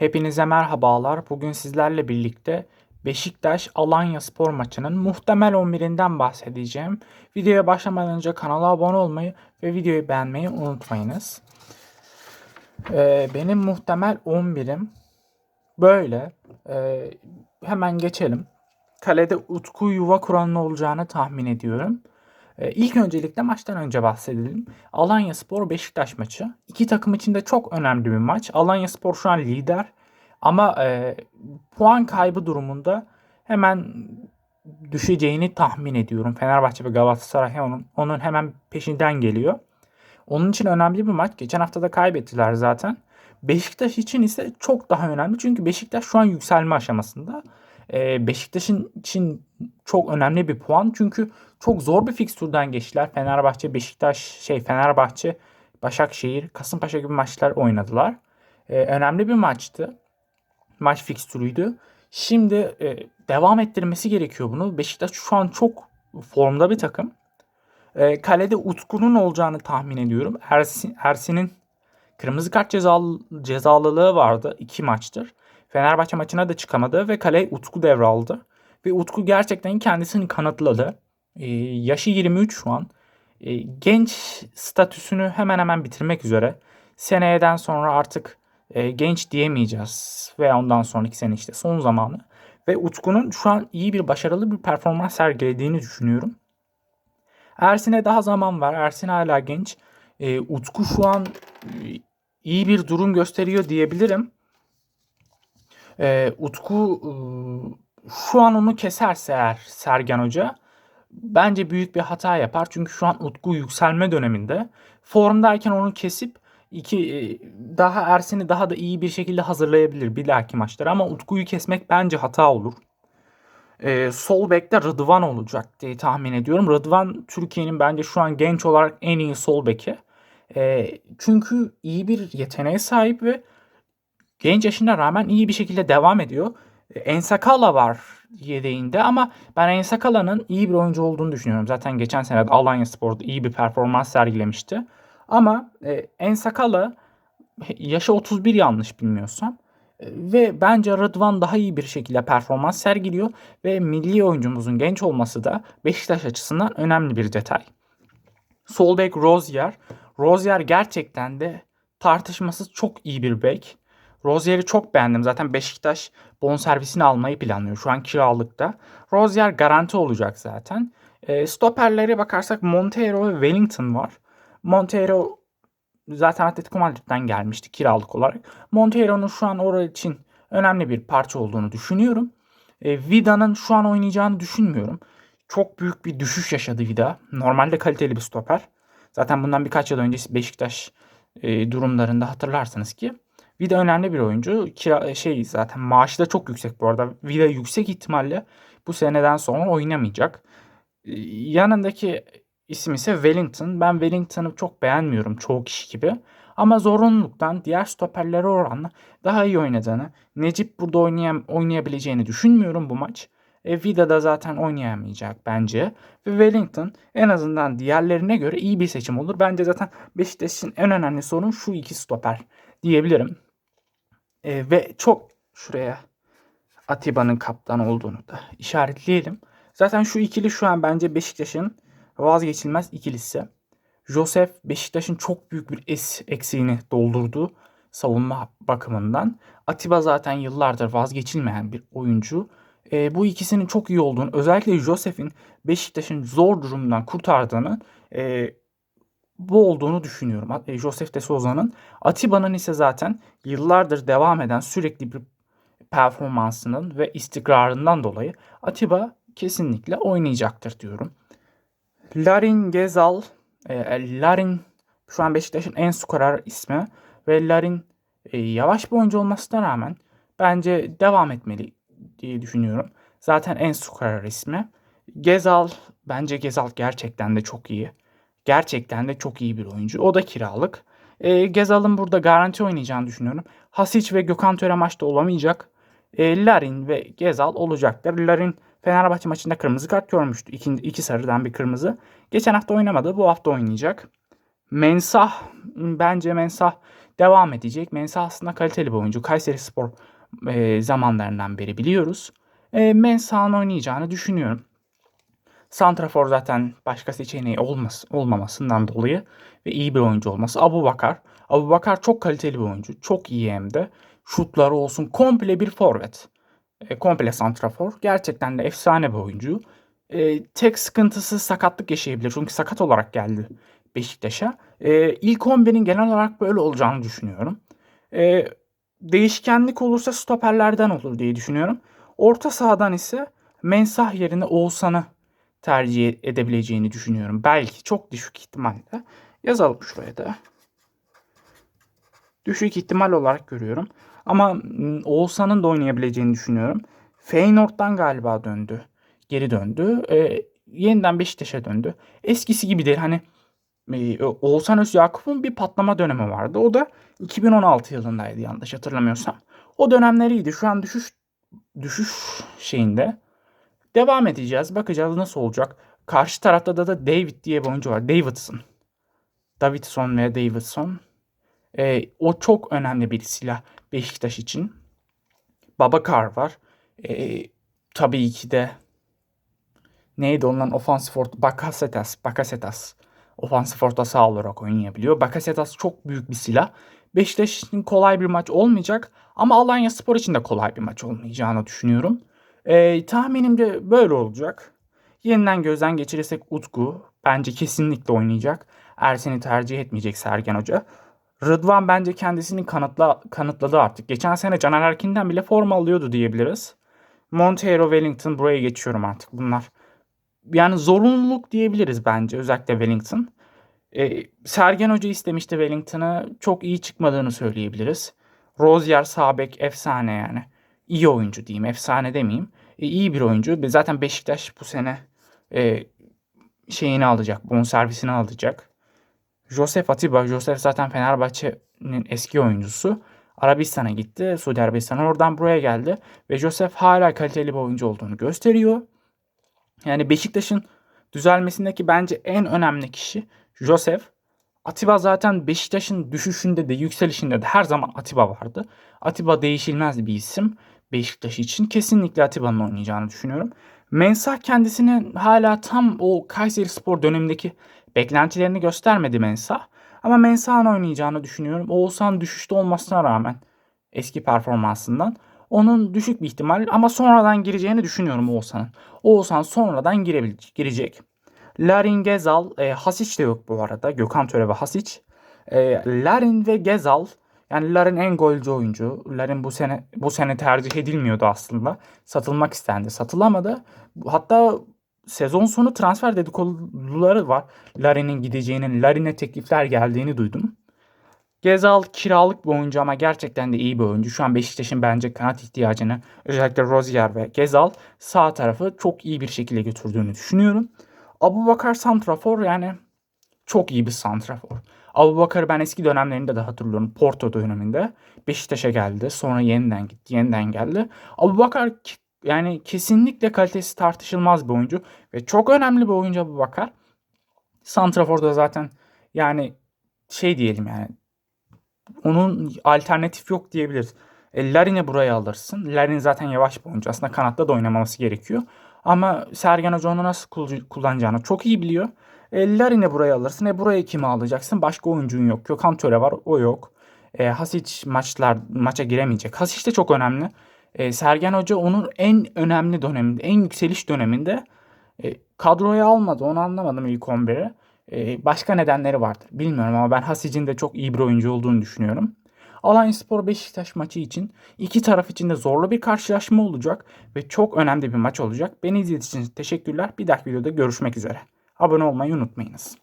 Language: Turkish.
Hepinize merhabalar. Bugün sizlerle birlikte Beşiktaş Alanya Spor maçının muhtemel 11'inden bahsedeceğim. Videoya başlamadan önce kanala abone olmayı ve videoyu beğenmeyi unutmayınız. Ee, benim muhtemel 11'im böyle. Ee, hemen geçelim. Kalede Utku Yuva Kur'an'ın olacağını tahmin ediyorum. Ee, ilk öncelikle maçtan önce bahsedelim. Alanya Spor Beşiktaş maçı. İki takım için de çok önemli bir maç. Alanya Spor şu an lider. Ama e, puan kaybı durumunda hemen düşeceğini tahmin ediyorum. Fenerbahçe ve Galatasaray onun, onun hemen peşinden geliyor. Onun için önemli bir maç. Geçen hafta da kaybettiler zaten. Beşiktaş için ise çok daha önemli. Çünkü Beşiktaş şu an yükselme aşamasında. Ee, Beşiktaş'ın için çok önemli bir puan. Çünkü çok zor bir fikstürden geçtiler. Fenerbahçe, Beşiktaş, şey Fenerbahçe, Başakşehir, Kasımpaşa gibi maçlar oynadılar. Ee, önemli bir maçtı. Maç fikstürüydü. Şimdi e, devam ettirmesi gerekiyor bunu. Beşiktaş şu an çok formda bir takım. E, kalede Utku'nun olacağını tahmin ediyorum. Ersin, Ersin'in kırmızı kart cezalı, cezalılığı vardı iki maçtır. Fenerbahçe maçına da çıkamadı ve kale Utku devraldı. Ve Utku gerçekten kendisini kanıtladı. E, yaşı 23 şu an. E, genç statüsünü hemen hemen bitirmek üzere. Seneyeden sonra artık e, genç diyemeyeceğiz. Ve ondan sonraki sene işte son zamanı. Ve Utku'nun şu an iyi bir başarılı bir performans sergilediğini düşünüyorum. Ersin'e daha zaman var. Ersin hala genç. E, Utku şu an e, iyi bir durum gösteriyor diyebilirim. E, Utku e, şu an onu keserse eğer Sergen Hoca bence büyük bir hata yapar. Çünkü şu an Utku yükselme döneminde. Formdayken onu kesip iki e, daha Ersin'i daha da iyi bir şekilde hazırlayabilir bir dahaki maçlara ama Utku'yu kesmek bence hata olur. Ee, sol bekte Rıdvan olacak diye tahmin ediyorum. Rıdvan Türkiye'nin bence şu an genç olarak en iyi sol beki. Ee, çünkü iyi bir yeteneğe sahip ve genç yaşına rağmen iyi bir şekilde devam ediyor. Ee, Ensakala var yedeğinde ama ben Ensakala'nın iyi bir oyuncu olduğunu düşünüyorum. Zaten geçen sene de Alanya Spor'da iyi bir performans sergilemişti. Ama e, Ensakala yaşı 31 yanlış bilmiyorsam. E, ve bence Rıdvan daha iyi bir şekilde performans sergiliyor ve milli oyuncumuzun genç olması da Beşiktaş açısından önemli bir detay. Sol bek Rozier. Rozier gerçekten de tartışmasız çok iyi bir bek. Rozier'i çok beğendim. Zaten Beşiktaş bonservisini almayı planlıyor. Şu an kiralıkta. Rozier garanti olacak zaten. E, stoperlere bakarsak Montero ve Wellington var. Montero zaten Atletico Madrid'den gelmişti kiralık olarak. Montero'nun şu an orası için önemli bir parça olduğunu düşünüyorum. E, Vida'nın şu an oynayacağını düşünmüyorum. Çok büyük bir düşüş yaşadı Vida. Normalde kaliteli bir stoper. Zaten bundan birkaç yıl önce Beşiktaş e, durumlarında hatırlarsınız ki Vida önemli bir oyuncu. Kira, şey zaten maaşı da çok yüksek bu arada. Vida yüksek ihtimalle bu seneden sonra oynamayacak. E, yanındaki isim ise Wellington. Ben Wellington'ı çok beğenmiyorum çoğu kişi gibi. Ama zorunluluktan diğer stoperlere oranla daha iyi oynadığını, Necip burada oynayam oynayabileceğini düşünmüyorum bu maç. E, Vida da zaten oynayamayacak bence. Ve Wellington en azından diğerlerine göre iyi bir seçim olur. Bence zaten Beşiktaş'ın en önemli sorun şu iki stoper diyebilirim. E, ve çok şuraya Atiba'nın kaptan olduğunu da işaretleyelim. Zaten şu ikili şu an bence Beşiktaş'ın vazgeçilmez ikilisi. Josef Beşiktaş'ın çok büyük bir es eksiğini doldurdu savunma bakımından. Atiba zaten yıllardır vazgeçilmeyen bir oyuncu. E, bu ikisinin çok iyi olduğunu, özellikle Josef'in Beşiktaş'ın zor durumdan kurtardığını e, bu olduğunu düşünüyorum. E, Josef de Souza'nın. Atiba'nın ise zaten yıllardır devam eden sürekli bir performansının ve istikrarından dolayı Atiba kesinlikle oynayacaktır diyorum. Larin Gezal, e, Larin şu an Beşiktaş'ın en skorer ismi ve Larin e, yavaş bir oyuncu olmasına rağmen bence devam etmeli diye düşünüyorum. Zaten en skorer ismi. Gezal, bence Gezal gerçekten de çok iyi. Gerçekten de çok iyi bir oyuncu. O da kiralık. E, Gezal'ın burada garanti oynayacağını düşünüyorum. Hasic ve Gökhan Töre maçta olamayacak. E, Larin ve Gezal olacaktır. Larin Fenerbahçe maçında kırmızı kart görmüştü. İki, iki sarıdan bir kırmızı. Geçen hafta oynamadı. Bu hafta oynayacak. Mensah bence Mensah devam edecek. Mensah aslında kaliteli bir oyuncu. Kayseri Spor e, zamanlarından beri biliyoruz. E, Mensah'ın oynayacağını düşünüyorum. Santrafor zaten başka seçeneği olmaz, olmamasından dolayı ve iyi bir oyuncu olması. Abu Bakar. Abu Bakar çok kaliteli bir oyuncu. Çok iyi hem de. Şutları olsun. Komple bir forvet. E, komple santrafor. Gerçekten de efsane bir oyuncu. E, tek sıkıntısı sakatlık yaşayabilir. Çünkü sakat olarak geldi Beşiktaş'a. E, ilk 11'in genel olarak böyle olacağını düşünüyorum. E, değişkenlik olursa stoperlerden olur diye düşünüyorum. Orta sahadan ise Mensah yerine Oğuzhan'ı tercih edebileceğini düşünüyorum. Belki çok düşük ihtimalle. Yazalım şuraya da. Düşük ihtimal olarak görüyorum. Ama Oğuzhan'ın da oynayabileceğini düşünüyorum. Feyenoord'dan galiba döndü. Geri döndü. E, yeniden Beşiktaş'a döndü. Eskisi gibi değil. Hani e, Oğuzhan Özyakup'un bir patlama dönemi vardı. O da 2016 yılındaydı yanlış hatırlamıyorsam. O dönemleriydi. Şu an düşüş düşüş şeyinde. Devam edeceğiz. Bakacağız nasıl olacak. Karşı tarafta da, da David diye bir oyuncu var. Davidson. Davidson ve Davidson. Ee, o çok önemli bir silah Beşiktaş için. Babakar var. Ee, tabii ki de neydi ondan ofansif orta Bakasetas. Bakasetas. Ofansif orta saha olarak oynayabiliyor. Bakasetas çok büyük bir silah. Beşiktaş için kolay bir maç olmayacak ama Alanya Spor için de kolay bir maç olmayacağını düşünüyorum. Ee, tahminim de böyle olacak. Yeniden gözden geçirirsek Utku bence kesinlikle oynayacak. Ersen'i tercih etmeyecek Sergen Hoca. Rıdvan bence kendisini kanıtla, kanıtladı artık. Geçen sene Caner Erkin'den bile forma alıyordu diyebiliriz. Montero, Wellington buraya geçiyorum artık bunlar. Yani zorunluluk diyebiliriz bence özellikle Wellington. Ee, Sergen Hoca istemişti Wellington'ı. Çok iyi çıkmadığını söyleyebiliriz. Rozier Sabek efsane yani. İyi oyuncu diyeyim. Efsane demeyeyim. E, iyi bir oyuncu. Zaten Beşiktaş bu sene e, şeyini alacak. Bonservisini alacak. Josef Atiba. Josef zaten Fenerbahçe'nin eski oyuncusu. Arabistan'a gitti. Suudi Arabistan'a oradan buraya geldi. Ve Josef hala kaliteli bir oyuncu olduğunu gösteriyor. Yani Beşiktaş'ın düzelmesindeki bence en önemli kişi Josef. Atiba zaten Beşiktaş'ın düşüşünde de yükselişinde de her zaman Atiba vardı. Atiba değişilmez bir isim Beşiktaş için. Kesinlikle Atiba'nın oynayacağını düşünüyorum. Mensah kendisini hala tam o Kayseri Spor dönemindeki beklentilerini göstermedi Mensah. Ama Mensah'ın oynayacağını düşünüyorum. Oğuzhan düşüşte olmasına rağmen eski performansından onun düşük bir ihtimal ama sonradan gireceğini düşünüyorum Oğuzhan'ın. Oğuzhan sonradan girebilecek, girecek. Larin Gezal, e, Hasic de yok bu arada. Gökhan Töre ve Hasic. E, Larin ve Gezal yani Larin en golcü oyuncu. Larin bu sene bu sene tercih edilmiyordu aslında. Satılmak istendi. Satılamadı. Hatta sezon sonu transfer dedikoduları var. Larin'in gideceğinin, Larin'e teklifler geldiğini duydum. Gezal kiralık bir oyuncu ama gerçekten de iyi bir oyuncu. Şu an Beşiktaş'ın bence kanat ihtiyacını özellikle Rozier ve Gezal sağ tarafı çok iyi bir şekilde götürdüğünü düşünüyorum. Abu Bakar Santrafor yani çok iyi bir santrafor. Abu Bakar'ı ben eski dönemlerinde de hatırlıyorum. Porto döneminde. Beşiktaş'a geldi. Sonra yeniden gitti. Yeniden geldi. Abu Bakar yani kesinlikle kalitesi tartışılmaz bir oyuncu. Ve çok önemli bir oyuncu Abu Bakar. Santrafor'da zaten yani şey diyelim yani onun alternatif yok diyebiliriz. E, Larin'i buraya alırsın. Larin zaten yavaş bir oyuncu. Aslında kanatta da oynamaması gerekiyor. Ama Sergen Hoca onu nasıl kullanacağını çok iyi biliyor. E, Larin'i buraya alırsın. E buraya kimi alacaksın? Başka oyuncun yok. Gökhan Töre var. O yok. E, Hasic maçlar maça giremeyecek. Hasic de çok önemli. E, Sergen Hoca onun en önemli döneminde, en yükseliş döneminde e, kadroya almadı. Onu anlamadım ilk 11'i. E, başka nedenleri vardır. Bilmiyorum ama ben Hasic'in de çok iyi bir oyuncu olduğunu düşünüyorum. Alanya Spor Beşiktaş maçı için iki taraf için de zorlu bir karşılaşma olacak ve çok önemli bir maç olacak. Beni izlediğiniz için teşekkürler. Bir dahaki videoda görüşmek üzere. Abone olmayı unutmayınız.